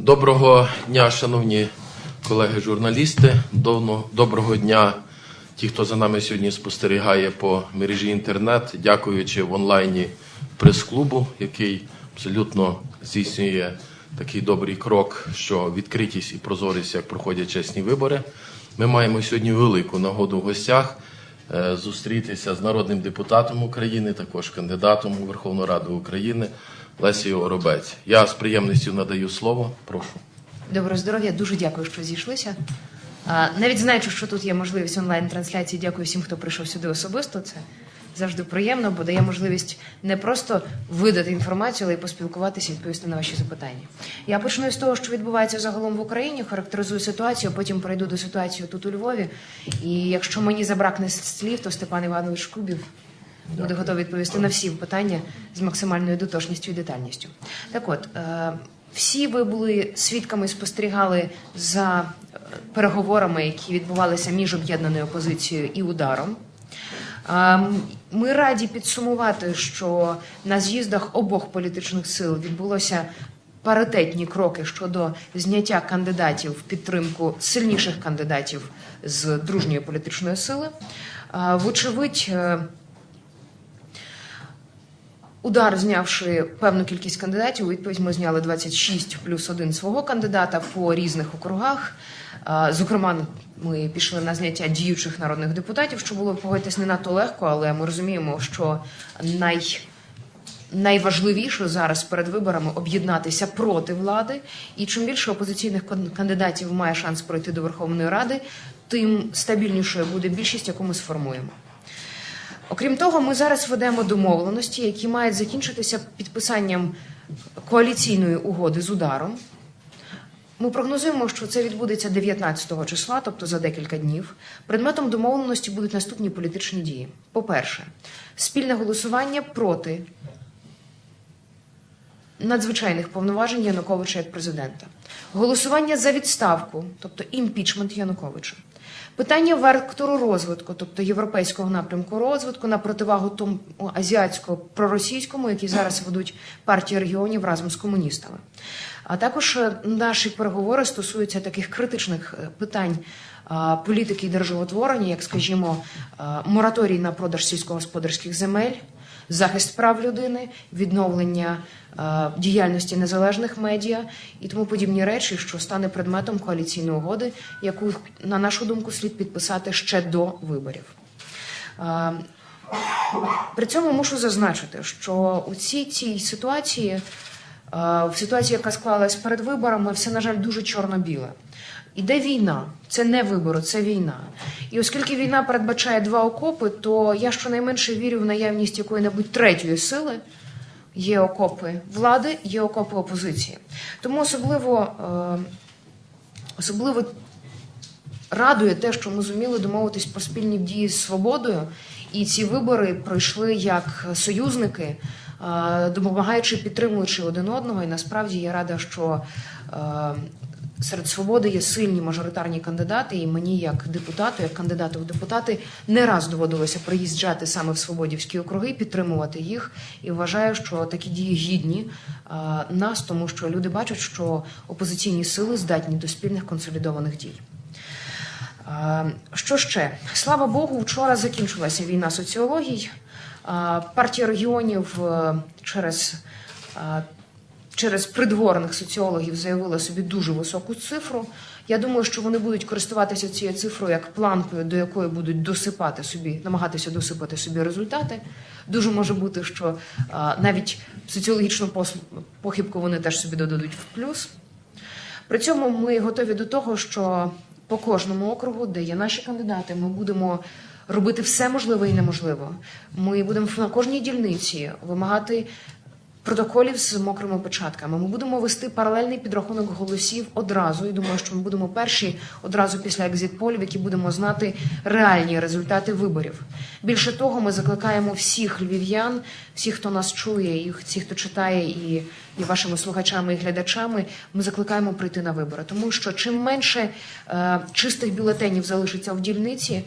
Доброго дня, шановні колеги-журналісти. Доброго дня, ті, хто за нами сьогодні спостерігає по мережі інтернет, дякуючи в онлайні прес-клубу, який абсолютно здійснює такий добрий крок, що відкритість і прозорість, як проходять чесні вибори. Ми маємо сьогодні велику нагоду в гостях е, зустрітися з народним депутатом України, також кандидатом у Верховну Раду України Лесією Оробець. Я з приємністю надаю слово. Прошу. Доброго здоров'я, дуже дякую, що зійшлися. Навіть знаючи, що тут є можливість онлайн-трансляції, дякую всім, хто прийшов сюди особисто. Це завжди приємно, бо дає можливість не просто видати інформацію, але й поспілкуватися і відповісти на ваші запитання. Я почну з того, що відбувається загалом в Україні, характеризую ситуацію, потім перейду до ситуації тут у Львові. І якщо мені забракне слів, то Степан Іванович Кубів буде готовий відповісти на всі питання з максимальною дотошністю і детальністю. Так от, е, всі ви були свідками і спостерігали за е, переговорами, які відбувалися між об'єднаною опозицією і ударом. Е, Ми раді підсумувати, що на з'їздах обох політичних сил відбулося паритетні кроки щодо зняття кандидатів в підтримку сильніших кандидатів з дружньої політичної сили. Е, Вочевидь, Удар, знявши певну кількість кандидатів, у відповідь ми зняли 26 плюс один свого кандидата по різних округах. Зокрема, ми пішли на зняття діючих народних депутатів, що було погодьтесь не надто легко, але ми розуміємо, що най... найважливіше зараз перед виборами об'єднатися проти влади. І чим більше опозиційних кан- кандидатів має шанс пройти до Верховної Ради, тим стабільнішою буде більшість, яку ми сформуємо. Окрім того, ми зараз ведемо домовленості, які мають закінчитися підписанням коаліційної угоди з ударом. Ми прогнозуємо, що це відбудеться 19 числа, тобто за декілька днів. Предметом домовленості будуть наступні політичні дії. По-перше, спільне голосування проти надзвичайних повноважень Януковича як президента, голосування за відставку, тобто імпічмент Януковича. Питання вектору розвитку, тобто європейського напрямку розвитку на противагу тому азіатського проросійському, які зараз ведуть партії регіонів разом з комуністами. А також е, наші переговори стосуються таких критичних е, питань політики і державотворення, як, скажімо, мораторій на продаж сільськогосподарських земель, захист прав людини, відновлення е, діяльності незалежних медіа і тому подібні речі, що стане предметом коаліційної угоди, яку, на нашу думку, слід підписати ще до виборів. Е, При цьому мушу зазначити, що у цій цій ситуації, е, в ситуації, яка склалась перед виборами, все, на жаль, дуже чорно-біле. Іде війна, це не вибори, це війна. І оскільки війна передбачає два окопи, то я щонайменше вірю в наявність якої-небудь третьої сили. Є окопи влади, є окопи опозиції. Тому особливо, е, особливо радує те, що ми зуміли домовитись про спільні дії з свободою, і ці вибори пройшли як союзники, е, допомагаючи, підтримуючи один одного. І насправді я рада, що е, серед свободи є сильні мажоритарні кандидати, і мені, як депутату, як кандидату в депутати, не раз доводилося приїжджати саме в свободівські округи, підтримувати їх. І вважаю, що такі дії гідні е, нас, тому що люди бачать, що опозиційні сили здатні до спільних консолідованих дій. Е, Що ще? Слава Богу, вчора закінчилася війна соціологій. Е, Партія регіонів через, через придворних соціологів заявила собі дуже високу цифру. Я думаю, що вони будуть користуватися цією цифрою як планкою, до якої будуть досипати собі, намагатися досипати собі результати. Дуже може бути, що е, навіть соціологічну похибку вони теж собі додадуть в плюс. При цьому ми готові до того, що по кожному округу, де є наші кандидати, ми будемо робити все можливе і неможливе. Ми будемо на кожній дільниці вимагати протоколів з мокрими печатками. Ми будемо вести паралельний підрахунок голосів одразу. І думаю, що ми будемо перші одразу після екзитполів, які будемо знати реальні результати виборів. Більше того, ми закликаємо всіх львів'ян, всіх, хто нас чує, і всіх, хто читає, і, і вашими слухачами і глядачами. Ми закликаємо прийти на вибори, тому що чим менше е, чистих бюлетенів залишиться в дільниці,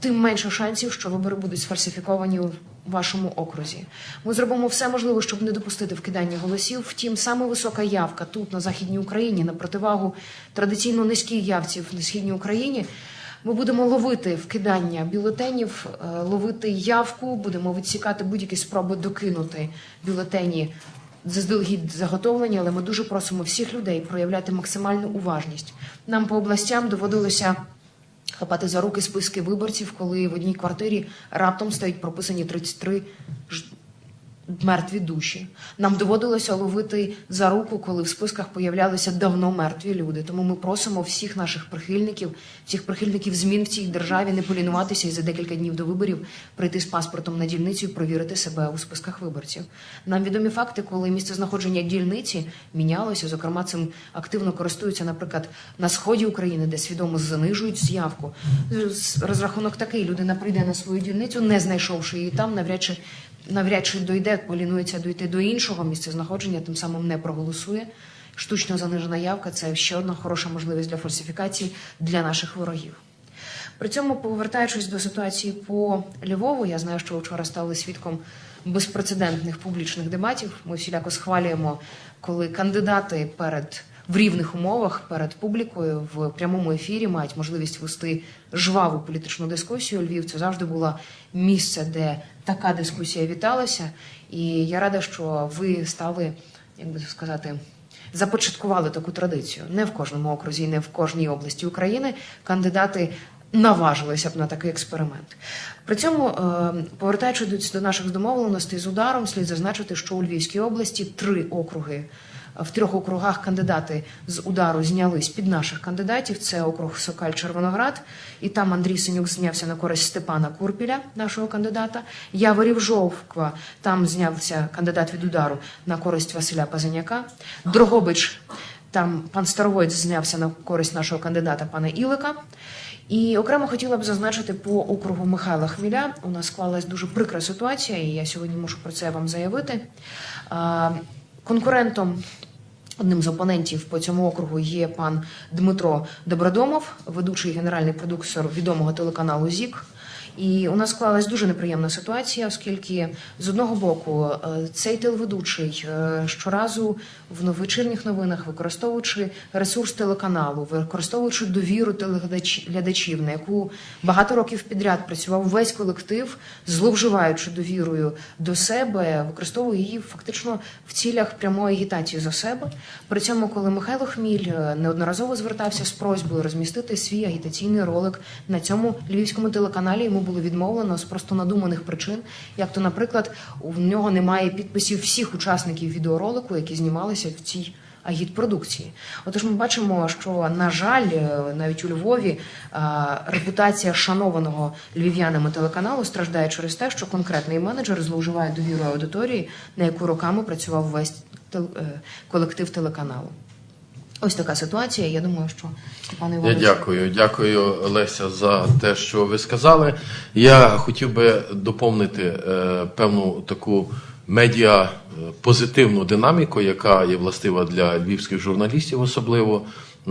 тим менше шансів, що вибори будуть сфальсифіковані вашому окрузі. Ми зробимо все можливе, щоб не допустити вкидання голосів. Втім, саме висока явка тут, на західній Україні, на противагу традиційно низькій явці в східній Україні. Ми будемо ловити вкидання бюлетенів, е, ловити явку, будемо відсікати будь-які спроби докинути бюлетені заздалегідь заготовлені, але ми дуже просимо всіх людей проявляти максимальну уважність. Нам по областям доводилося хапати за руки списки виборців, коли в одній квартирі раптом стають прописані 33 ж- мертві душі. Нам доводилося ловити за руку, коли в списках появлялися давно мертві люди. Тому ми просимо всіх наших прихильників, всіх прихильників змін в цій державі не полінуватися і за декілька днів до виборів прийти з паспортом на дільницю і провірити себе у списках виборців. Нам відомі факти, коли місце знаходження дільниці мінялося. Зокрема, цим активно користуються, наприклад, на сході України, де свідомо занижують з'явку. Розрахунок такий: людина прийде на свою дільницю, не знайшовши її там, навряд чи навряд чи дойде, полінується дойти до іншого місця знаходження, тим самим не проголосує. Штучно занижена явка це ще одна хороша можливість для фальсифікацій для наших ворогів. При цьому, повертаючись до ситуації по Львову, я знаю, що вчора стали свідком безпрецедентних публічних дебатів. Ми всіляко схвалюємо, коли кандидати перед в рівних умовах перед публікою в прямому ефірі мають можливість вести жваву політичну дискусію. Львів це завжди було місце, де така дискусія віталася. І я рада, що ви стали, як би сказати, започаткували таку традицію. Не в кожному окрузі, не в кожній області України кандидати наважилися б на такий експеримент. При цьому, е, повертаючись до наших домовленостей з ударом, слід зазначити, що у Львівській області три округи. В трьох округах кандидати з удару знялись під наших кандидатів. Це округ Сокаль Червоноград, і там Андрій Синюк знявся на користь Степана Курпіля, нашого кандидата. Яворів Жовква, там знявся кандидат від удару на користь Василя Пазаняка. Дрогобич, там пан Старовойць знявся на користь нашого кандидата пана Ілика. І окремо хотіла б зазначити по округу Михайла Хміля. У нас склалась дуже прикра ситуація, і я сьогодні можу про це вам заявити. Конкурентом. Одним з опонентів по цьому округу є пан Дмитро Добродомов, ведучий генеральний продюсер відомого телеканалу ЗІК. І у нас склалась дуже неприємна ситуація, оскільки з одного боку е, цей телеведучий е, щоразу в вечірніх новинах, використовуючи ресурс телеканалу, використовуючи довіру телеглядачів, на яку багато років підряд працював весь колектив, зловживаючи довірою до себе, використовує її фактично в цілях прямої агітації за себе. При цьому, коли Михайло Хміль е, неодноразово звертався з просьбою розмістити свій агітаційний ролик на цьому львівському телеканалі, йому було відмовлено з просто надуманих причин. Як то, наприклад, у нього немає підписів всіх учасників відеоролику, які знімалися в цій агітпродукції. Отож, ми бачимо, що на жаль, е, навіть у Львові репутація шанованого львів'янами телеканалу страждає через те, що конкретний менеджер зловживає довірою аудиторії, на яку роками працював весь е, колектив телеканалу. Ось така ситуація. Я думаю, що Степан Я дякую, дякую, Леся, за те, що ви сказали. Я хотів би доповнити е, певну таку медіа е, позитивну динаміку, яка є властива для львівських журналістів, особливо.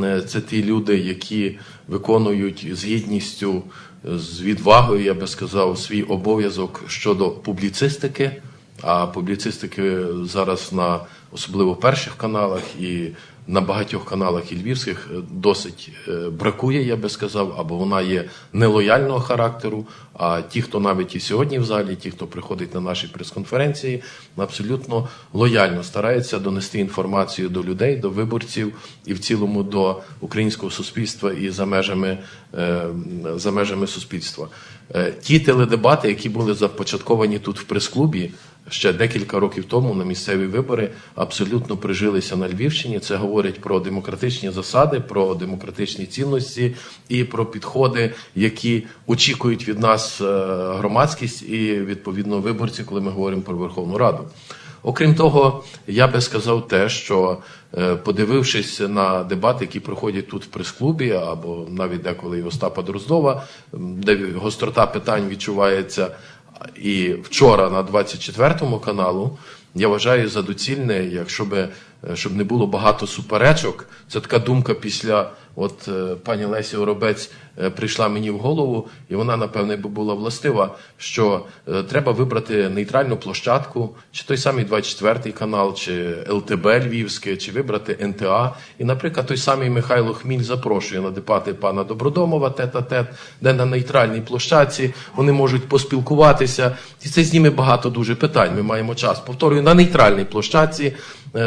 Е, Це ті люди, які виконують з гідністю, е, з відвагою, я би сказав, свій обов'язок щодо публіцистики. А публіцистики зараз на особливо перших каналах і на багатьох каналах і львівських е, досить е, бракує, я би сказав, або вона є нелояльного характеру. А ті, хто навіть і сьогодні в залі, ті, хто приходить на наші прес-конференції, абсолютно лояльно стараються донести інформацію до людей, до виборців і в цілому до українського суспільства і за межами, е, за межами суспільства. Ті теледебати, які були започатковані тут в прес-клубі, ще декілька років тому на місцеві вибори абсолютно прижилися на Львівщині. Це говорить про демократичні засади, про демократичні цінності і про підходи, які очікують від нас е, громадськість і відповідно виборці, коли ми говоримо про Верховну Раду. Окрім того, я би сказав те, що е, подивившись на дебати, які проходять тут в прес-клубі, або навіть деколи і Остапа Дроздова, де гострота питань відчувається і вчора на 24-му каналу, я вважаю за доцільне, якщо би е, щоб не було багато суперечок. Це така думка після от е, пані Леся Оробець е, прийшла мені в голову, і вона, напевне, була властива, що е, треба вибрати нейтральну площадку, чи той самий 24 канал, чи ЛТБ Львівське, чи вибрати НТА. І, наприклад, той самий Михайло Хміль запрошує на дебати пана Добродомова тет-а-тет, де на нейтральній площадці вони можуть поспілкуватися. І це зніме багато дуже питань. Ми маємо час. Повторюю, на нейтральній площадці,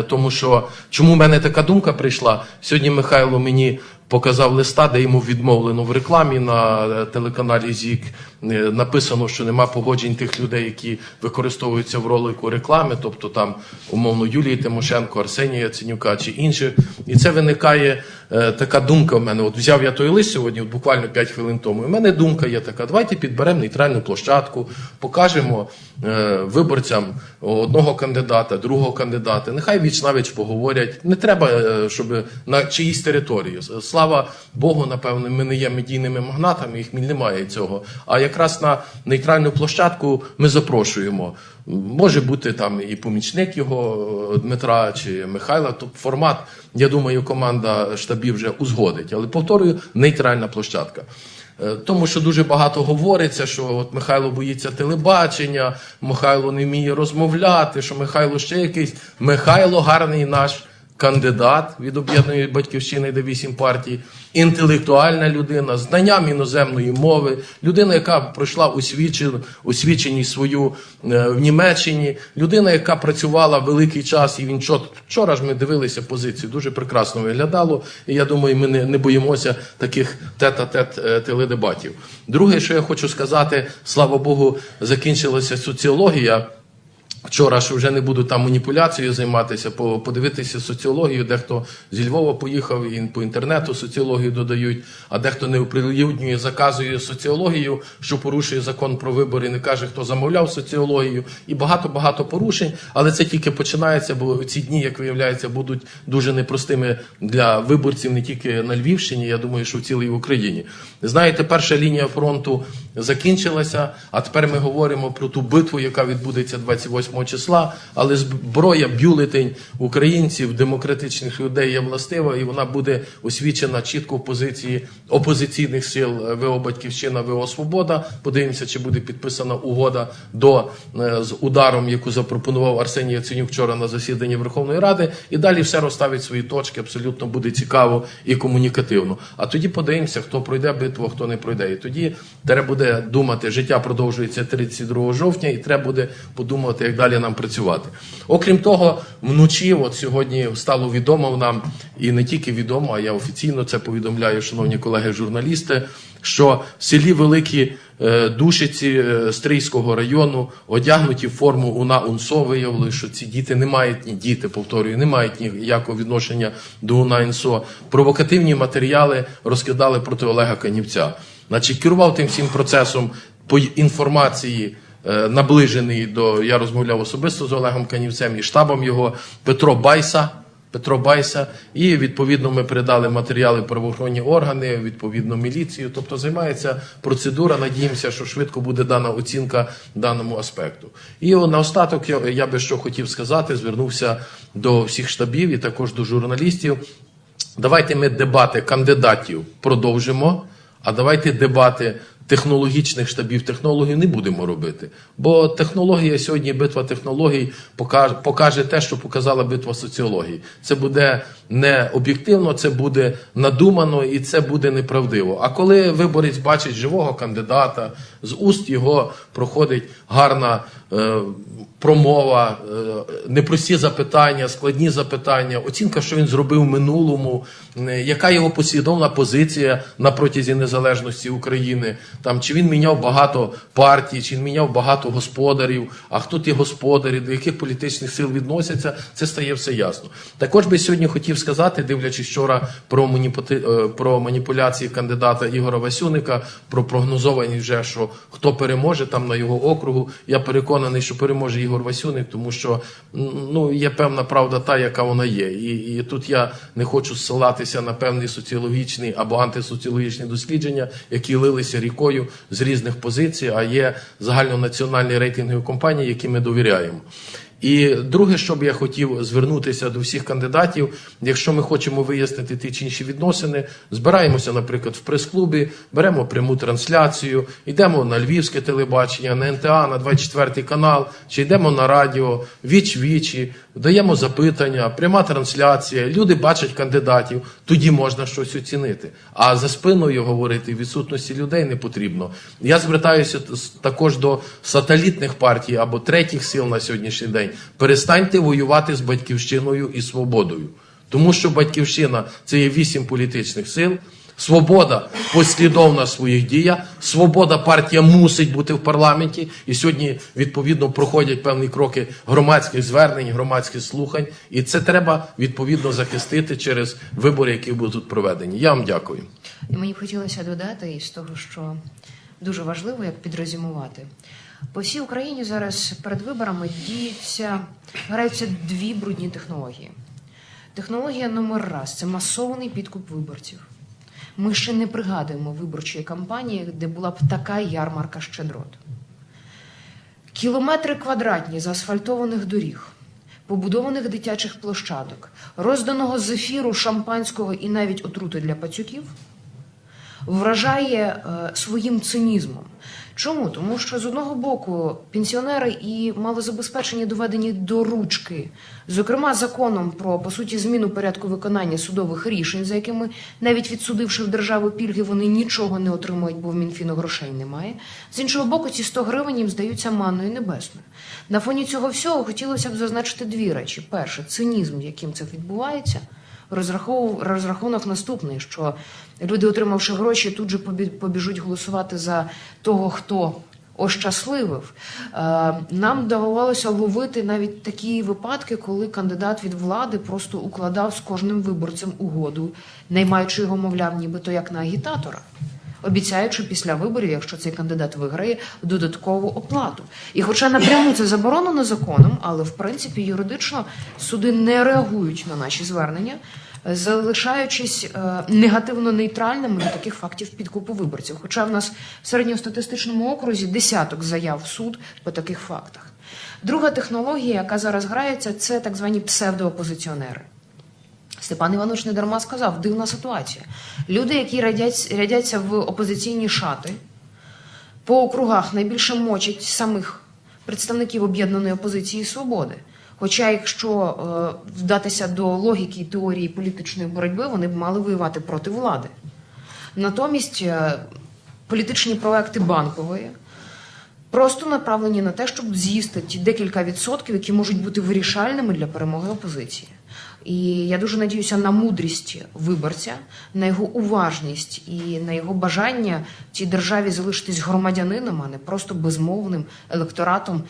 тому що чому в мене така думка прийшла? Сьогодні Михайло мені показав листа, де йому відмовлено в рекламі на е, телеканалі ЗІК. Е, Написано, що нема погоджень тих людей, які використовуються в ролику реклами, тобто там умовно Юлії Тимошенко, Арсенія Ценюка чи інших. І це виникає е, така думка в мене. От взяв я той лист сьогодні, от буквально 5 хвилин тому. В мене думка є така: давайте підберемо нейтральну площадку, покажемо е, виборцям одного кандидата, другого кандидата. Нехай віч навіч поговорять. Не треба, е, щоб на чиїсь території. Слава Богу, напевно, ми не є медійними магнатами, їх немає цього. А якраз на нейтральну площадку ми запрошуємо. Може бути там і помічник його е, Дмитра чи Михайла. Тобто формат, я думаю, команда штабів вже узгодить. Але повторюю, нейтральна площадка. Е, Тому що дуже багато говориться, що от Михайло боїться телебачення, Михайло не вміє розмовляти, що Михайло ще якийсь. Михайло гарний наш кандидат від об'єднаної батьківщини, де вісім партій, інтелектуальна людина, знанням іноземної мови, людина, яка пройшла освічен- освіченість свою е, в Німеччині, людина, яка працювала великий час, і він чот- вчора ж ми дивилися позицію, дуже прекрасно виглядало. І я думаю, ми не, не боїмося таких тет-а-тет е, теледебатів. Друге, що я хочу сказати, слава Богу, закінчилася соціологія. Вчора ж вже не буду там маніпуляцією займатися, по- подивитися соціологію. Дехто зі Львова поїхав і по інтернету соціологію додають, а дехто не оприлюднює, заказує соціологію, що порушує закон про вибори, не каже, хто замовляв соціологію, і багато-багато порушень. Але це тільки починається, бо ці дні, як виявляється, будуть дуже непростими для виборців не тільки на Львівщині, я думаю, що в цілій Україні. Знаєте, перша лінія фронту закінчилася, а тепер ми говоримо про ту битву, яка відбудеться 28 числа. Але зброя, бюлетень українців, демократичних людей є властива, і вона буде освічена чітко в позиції опозиційних сил е, ВО Батьківщина, ВО Свобода. Подивимося, чи буде підписана угода до е, з ударом, яку запропонував Арсеній Яценюк вчора на засіданні Верховної Ради. І далі все розставить свої точки. Абсолютно буде цікаво і комунікативно. А тоді подивимося, хто пройде битву, а хто не пройде. І тоді треба буде думати, життя продовжується 32 жовтня, і треба буде подумати, як далі нам працювати. Окрім того, вночі, от сьогодні стало відомо нам, і не тільки відомо, а я офіційно це повідомляю, шановні колеги-журналісти, що в селі Великі е, Душиці е, Стрийського району одягнуті в форму УНА УНСО виявили, що ці діти не мають ні діти, повторюю, не мають ніякого відношення до УНА УНСО. Провокативні матеріали розкидали проти Олега Канівця. Значить, керував тим всім процесом по інформації. Е, Наближений до я розмовляв особисто з Олегом Канівцем і штабом його Петро Байса. Петро Байса, і відповідно ми передали матеріали правоохоронні органи, відповідно міліцію. Тобто займається процедура. Надіємося, що швидко буде дана оцінка даному аспекту. І наостаток я, я би що хотів сказати, звернувся до всіх штабів і також до журналістів. Давайте ми дебати кандидатів продовжимо. А давайте дебати технологічних штабів технологій не будемо робити. Бо технологія сьогодні, битва технологій покаже, покаже те, що показала битва соціології. Це буде не об'єктивно, це буде надумано і це буде неправдиво. А коли виборець бачить живого кандидата, з уст його проходить гарна е, промова, е, непрості запитання, складні запитання, оцінка, що він зробив в минулому, е, яка його послідовна позиція на протязі незалежності України, там чи він міняв багато партій, чи він міняв багато господарів, а хто ті господарі, до яких політичних сил відносяться, це стає все ясно. Також би сьогодні хотів сказати, дивлячись вчора про маніпути- е, про маніпуляції кандидата Ігора Васюника, про прогнозовані вже, що хто переможе там на його округу. Я переконаний, що переможе Ігор Васюник, тому що ну є певна правда, та яка вона є. І, і тут я не хочу ссилатися на певний соціологічний або антисоціологічні дослідження, які лилися рікою з різних позицій, а є загальнонаціональні рейтингові компанії, які ми довіряємо. І друге, що б я хотів звернутися до всіх кандидатів, якщо ми хочемо вияснити ті чи інші відносини, збираємося, наприклад, в прес-клубі, беремо пряму трансляцію, йдемо на львівське телебачення, на НТА, на 24 канал, чи йдемо на радіо, віч вічі, даємо запитання, пряма трансляція, люди бачать кандидатів, тоді можна щось оцінити. А за спиною говорити відсутності людей не потрібно. Я звертаюся також до сателітних партій або третіх сил на сьогоднішній день. Перестаньте воювати з батьківщиною і свободою. Тому що батьківщина це є вісім політичних сил. Свобода послідовна своїх діях. Свобода партія мусить бути в парламенті. І сьогодні відповідно проходять певні кроки громадських звернень, громадських слухань. І це треба відповідно захистити через вибори, які будуть проведені. Я вам дякую. І мені б хотілося додати із того, що дуже важливо, як підрозумувати. По всій Україні зараз перед виборами діються, граються дві брудні технології. Технологія номер раз це масований підкуп виборців. Ми ще не пригадуємо виборчої кампанії, де була б така ярмарка щедрот. Кілометри квадратні заасфальтованих доріг, побудованих дитячих площадок, розданого зефіру, шампанського і навіть отрути для пацюків вражає е, своїм цинізмом. Чому? Тому що з одного боку пенсіонери і малозабезпечені доведені до ручки, зокрема законом про по суті зміну порядку виконання судових рішень, за якими навіть відсудивши в державу пільги, вони нічого не отримують, бо в Мінфіну грошей немає. З іншого боку, ці 100 гривень їм здаються манною небесною. На фоні цього всього хотілося б зазначити дві речі: перше, цинізм, яким це відбувається. Розраховував розрахунок наступний, що люди, отримавши гроші, тут же побіжуть голосувати за того, хто ощасливив. Е, Нам давалося ловити навіть такі випадки, коли кандидат від влади просто укладав з кожним виборцем угоду, наймаючи його, мовляв, нібито як на агітатора. Обіцяючи після виборів, якщо цей кандидат виграє, додаткову оплату. І хоча напряму це заборонено законом, але в принципі юридично суди не реагують на наші звернення, залишаючись е, негативно нейтральними до таких фактів підкупу виборців. Хоча в нас в середньостатистичному окрузі десяток заяв в суд по таких фактах. Друга технологія, яка зараз грається, це так звані псевдоопозиціонери. Степан Іванович не дарма сказав, дивна ситуація. Люди, які рядять, рядяться в опозиційні шати, по округах найбільше мочать самих представників об'єднаної опозиції свободи. Хоча, якщо е, вдатися до логіки і теорії політичної боротьби, вони б мали воювати проти влади. Натомість е, політичні проекти банкової просто направлені на те, щоб з'їсти ті декілька відсотків, які можуть бути вирішальними для перемоги опозиції. І я дуже надіюся на мудрість виборця, на його уважність і на його бажання в цій державі залишитись громадянином, а не просто безмовним електоратом,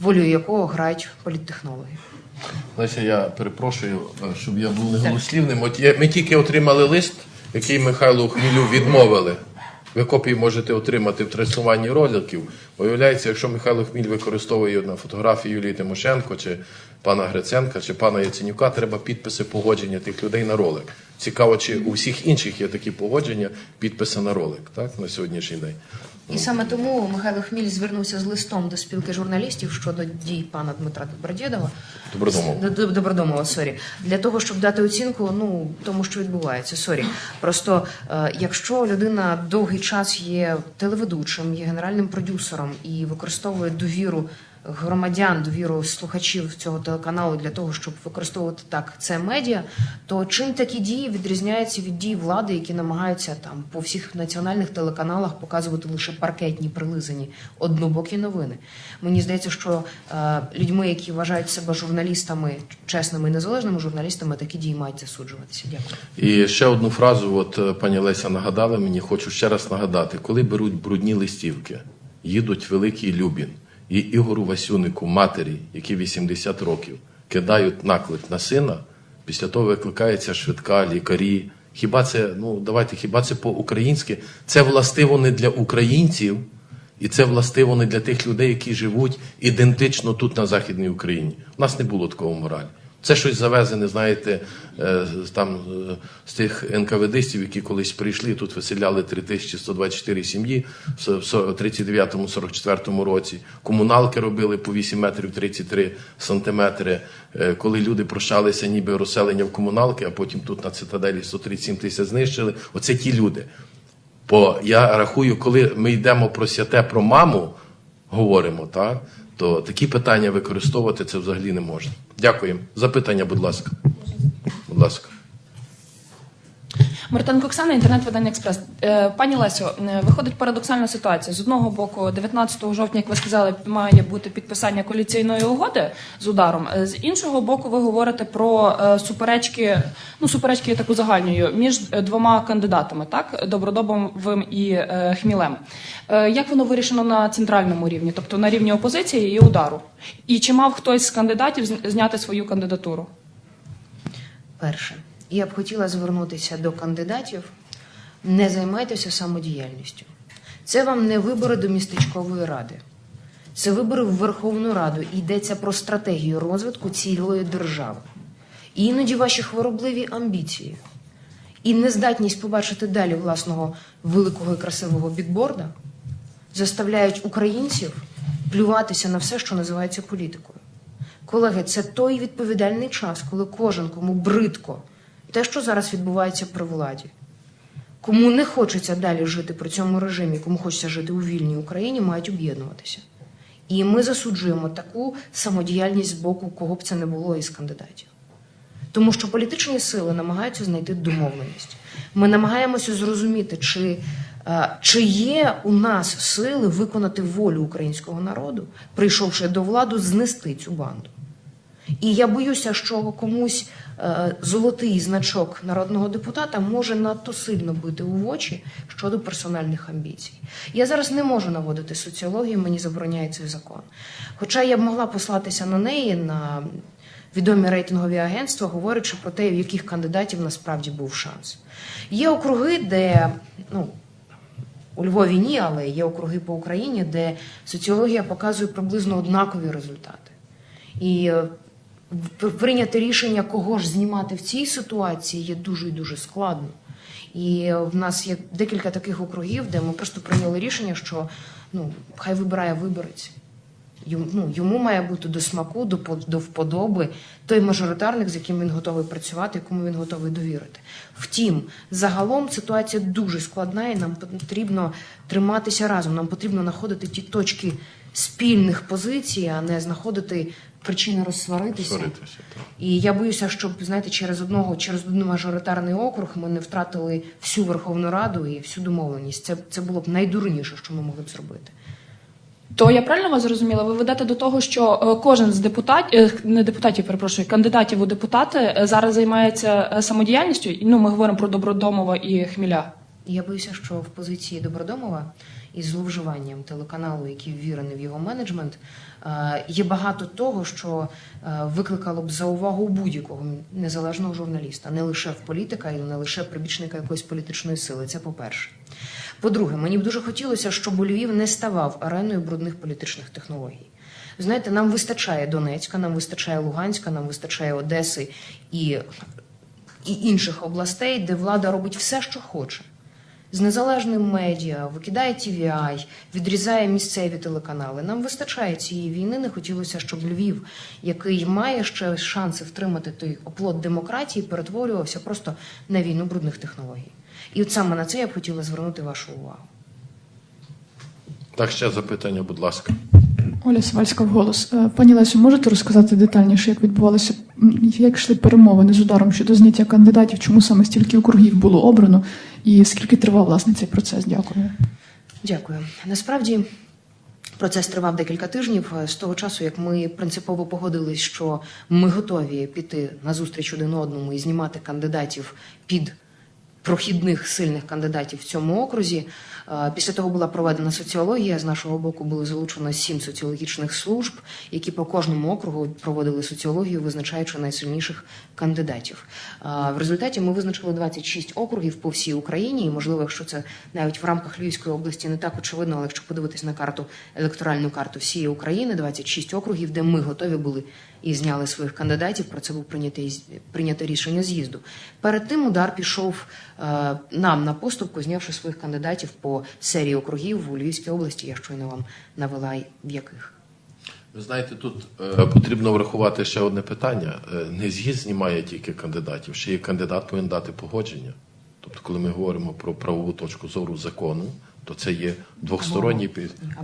волею якого грають політтехнологи. Леся, я перепрошую, е, щоб я був неголослівним. От я, ми тільки отримали лист, який Михайлу Хмілю відмовили. Ви копії можете отримати в транслюванні роликів. Виявляється, якщо Михайло Хміль використовує на фотографії Юлії Тимошенко, чи пана Гриценка, чи пана Яценюка, треба підписи погодження тих людей на ролик. Цікаво, чи у всіх інших є такі погодження, підписи на ролик, так, на сьогоднішній день. І саме тому Михайло Хміль звернувся з листом до спілки журналістів щодо дій пана Дмитра Добродєдова. Добродомов. Д- Д- Добродомова, сорі. Для того, щоб дати оцінку ну, тому, що відбувається. Сорі. Просто е, якщо людина довгий час є телеведучим, є генеральним продюсером і використовує довіру громадян, довіру слухачів цього телеканалу для того, щоб використовувати так це медіа, то чим такі дії відрізняються від дій влади, які намагаються там по всіх національних телеканалах показувати лише паркетні прилизані однобокі новини. Мені здається, що е, людьми, які вважають себе журналістами, чесними і незалежними журналістами, такі дії мають засуджуватися. Дякую. І ще одну фразу, от е, пані Леся нагадала мені, хочу ще раз нагадати, коли беруть брудні листівки, їдуть Великий Любін, і Ігору Васюнику, матері, які 80 років, кидають наклик на сина, після того викликається швидка, лікарі. Хіба це, ну давайте, хіба це по-українськи? Це властиво не для українців, і це властиво не для тих людей, які живуть ідентично тут, на Західній Україні. У нас не було такого моралі. Це щось завезене, знаєте, е, там е, з тих НКВДистів, які колись прийшли, тут виселяли 3124 сім'ї в 39-44 році. Комуналки робили по 8 метрів 33 сантиметри. Е, Коли люди прощалися, ніби розселення в комуналки, а потім тут на цитаделі 137 тисяч знищили. Оце ті люди. Бо я рахую, коли ми йдемо про святе про маму, говоримо, так, то такі питання використовувати це взагалі не можна. Дякуємо. Запитання, будь ласка. Будь ласка. Мартинко Оксана, інтернет-видання Експрес. Е, Пані Лесю, е, виходить парадоксальна ситуація. З одного боку, 19 жовтня, як ви сказали, має бути підписання коаліційної угоди з ударом. Е, З іншого боку, ви говорите про суперечки, ну суперечки я так узагальнюю, між двома кандидатами, так Добродобовим і Хмілем. Як воно вирішено на центральному рівні, тобто на рівні опозиції і удару? І чи мав хтось з кандидатів зняти свою кандидатуру? Перше, я б хотіла звернутися до кандидатів. Не займайтеся самодіяльністю. Це вам не вибори до містечкової ради. Це вибори в Верховну Раду. І йдеться про стратегію розвитку цілої держави. І іноді ваші хворобливі амбіції і нездатність побачити далі власного великого і красивого бікборда заставляють українців плюватися на все, що називається політикою. Колеги, це той відповідальний час, коли кожен, кому бридко те, що зараз відбувається при владі, кому не хочеться далі жити при цьому режимі, кому хочеться жити у вільній Україні, мають об'єднуватися. І ми засуджуємо таку самодіяльність з боку, кого б це не було із кандидатів. Тому що політичні сили намагаються знайти домовленість. Ми намагаємося зрозуміти, чи, е, чи є у нас сили виконати волю українського народу, прийшовши до влади, знести цю банду. І я боюся, що комусь е, золотий значок народного депутата може надто сильно бити у очі щодо персональних амбіцій. Я зараз не можу наводити соціологію, мені забороняє цей закон. Хоча я б могла послатися на неї на відомі рейтингові агентства, говорячи про те, в яких кандидатів насправді був шанс. Є округи, де ну, у Львові ні, але є округи по Україні, де соціологія показує приблизно однакові результати. І е, прийняти рішення, кого ж знімати в цій ситуації, є дуже і дуже складно. І в нас є декілька таких округів, де ми просто прийняли рішення, що ну, хай вибирає виборець. Йому, ну, йому має бути до смаку, до, до вподоби той мажоритарник, з яким він готовий працювати, якому він готовий довірити. Втім, загалом ситуація дуже складна, і нам потрібно триматися разом. Нам потрібно знаходити ті точки спільних позицій, а не знаходити причини розсваритися. Сваритися, так. І я боюся, щоб знаєте, через одного, через один мажоритарний округ ми не втратили всю Верховну Раду і всю домовленість. Це, це було б найдурніше, що ми могли б зробити. То я правильно вас зрозуміла? Ви ведете до того, що е, кожен з депутатів, не депутатів, перепрошую, кандидатів у депутати е, зараз займається е, самодіяльністю. І, Ну, ми говоримо про Добродомова і Хміля. Я боюся, що в позиції Добродомова із зловживанням телеканалу, який ввірений в його менеджмент, е, є багато того, що е, викликало б заувагу у будь-якого незалежного журналіста, не лише в політика і не лише прибічника якоїсь політичної сили. Це по-перше. По-друге, мені б дуже хотілося, щоб Львів не ставав ареною брудних політичних технологій. Знаєте, нам вистачає Донецька, нам вистачає Луганська, нам вистачає Одеси і, і інших областей, де влада робить все, що хоче з незалежним медіа, викидає TVI, відрізає місцеві телеканали. Нам вистачає цієї війни. Не хотілося, щоб Львів, який має ще шанси втримати той оплот демократії, перетворювався просто на війну брудних технологій. І от саме на це я б хотіла звернути вашу увагу. Так, ще запитання, будь ласка. Оля Савальська в голос. Е, Пані Лесю, можете розказати детальніше, як відбувалося, як йшли перемовини з ударом щодо зняття кандидатів, чому саме стільки округів було обрано, і скільки тривав власне цей процес? Дякую. Дякую. Насправді процес тривав декілька тижнів е, з того часу, як ми принципово погодились, що ми готові піти на зустріч один одному і знімати кандидатів під прохідних сильних кандидатів в цьому окрузі. Е, Після того була проведена соціологія. З нашого боку було залучено сім соціологічних служб, які по кожному округу проводили соціологію, визначаючи найсильніших кандидатів. Е, В результаті ми визначили 26 округів по всій Україні. І можливо, якщо це навіть в рамках Львівської області не так очевидно, але якщо подивитись на карту електоральну карту всієї України, 26 округів, де ми готові були і зняли своїх кандидатів. Про це був прийнятий прийнято рішення з'їзду. Перед тим удар пішов е, нам на поступку, знявши своїх кандидатів по серії округів у Львівській області. Я щойно вам навела в яких. Ви знаєте, тут е, потрібно врахувати ще одне питання. Е, не з'їзд знімає тільки кандидатів, ще є кандидат повинен дати погодження. Тобто, коли ми говоримо про правову точку зору закону, то це є двосторонній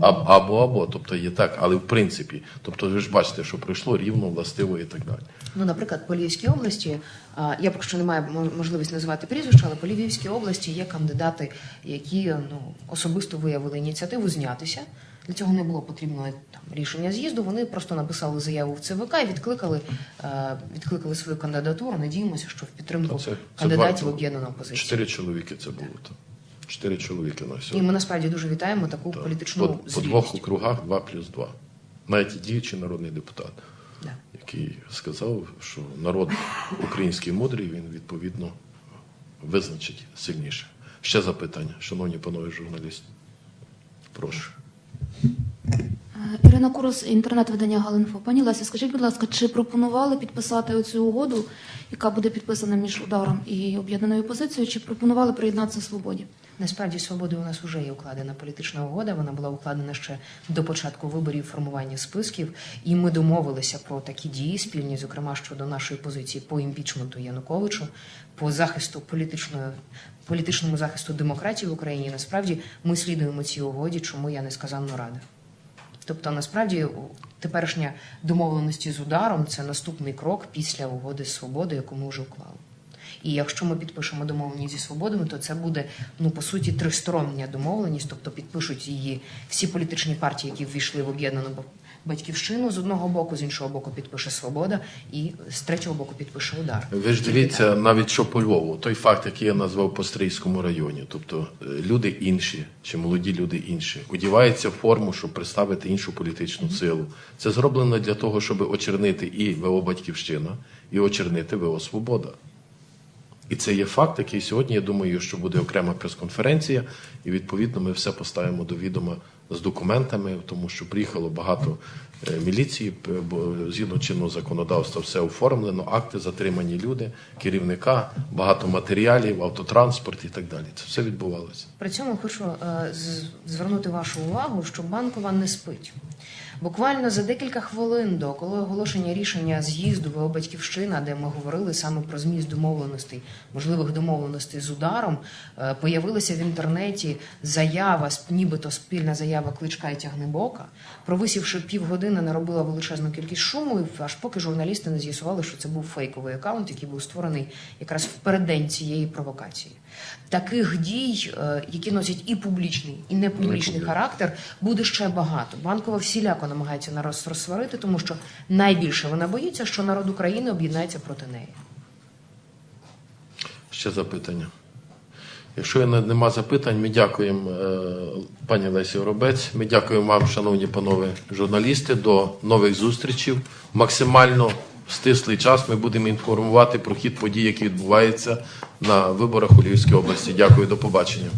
Або. або або, тобто є так, але в принципі, тобто ви ж бачите, що пройшло рівно, властиво і так далі. Ну, наприклад, по Львівській області, я поки що не маю мо- можливість називати прізвища, але по Львівській області є кандидати, які ну, особисто виявили ініціативу знятися. Для цього не було потрібно там рішення з'їзду. Вони просто написали заяву в ЦВК і відкликали, е, відкликали свою кандидатуру. Надіємося, що в підтримку це- це кандидатів об'єднана опозиція. Чотири чоловіки це було. то. Чотири чоловіки на І ми насправді дуже вітаємо таку Так. політичну по, по двох округах два плюс два. Навіть діючий народний депутат, Да. який сказав, що народ український мудрий, він відповідно визначить сильніше. Ще запитання, шановні панове журналісти. Прошу. Е, Ірина Курус, інтернет-видання Галинфо. Пані Леся, скажіть, будь ласка, чи пропонували підписати оцю угоду, яка буде підписана між ударом і об'єднаною опозицією, чи пропонували приєднатися свободі? Насправді свободи у нас вже є укладена політична угода. Вона була укладена ще до початку виборів формування списків, і ми домовилися про такі дії спільні, зокрема щодо нашої позиції по імпічменту Януковичу, по захисту політичної. Політичному захисту демократії в Україні насправді ми слідуємо цій угоді, чому я несказанно рада. Тобто, насправді, теперішня домовленості з ударом це наступний крок після угоди з свободою, яку ми вже уклали. І якщо ми підпишемо домовленість зі свободами, то це буде ну по суті тристороння домовленість, тобто підпишуть її всі політичні партії, які ввійшли в об'єднану батьківщину з одного боку, з іншого боку підпише свобода, і з третього боку підпише удар. Ви ж дивіться навіть що по Львову, той факт, який я назвав по Стрийському районі. Тобто е, люди інші, чи молоді люди інші, одіваються в форму, щоб представити іншу політичну силу. Це зроблено для того, щоб очернити і ВО Батьківщина, і очернити ВО Свобода. І це є факт, який сьогодні, я думаю, що буде окрема прес-конференція, і відповідно ми все поставимо до відома з документами, тому що приїхало багато е, міліції, згідно чинного законодавства все оформлено, акти затримані люди, керівника, багато матеріалів, автотранспорт і так далі. Це все відбувалося. При цьому хочу е, звернути вашу увагу, що банкова не спить. Буквально за декілька хвилин до коли оголошення рішення з'їзду ВО Батьківщина, де ми говорили саме про зміст домовленостей, можливих домовленостей з ударом, е, появилася в інтернеті заява, нібито спільна заява Кличка і Тягнебока. Провисівши півгодини, наробила величезну кількість шуму, аж поки журналісти не з'ясували, що це був фейковий акаунт, який був створений якраз в переддень цієї провокації. Таких дій, е, які носять і публічний, і непублічний характер, буде ще багато. Банкова всіляко намагається народ розсварити, тому що найбільше вона боїться, що народ України об'єднається проти неї. Ще запитання. Якщо не- нема запитань, ми дякуємо е, пані Лесі Оробець. Ми дякуємо вам, шановні панове журналісти. До нових зустрічей. Максимально стислий час ми будемо інформувати про хід подій, які відбуваються на виборах у Львівській області. Дякую, до побачення.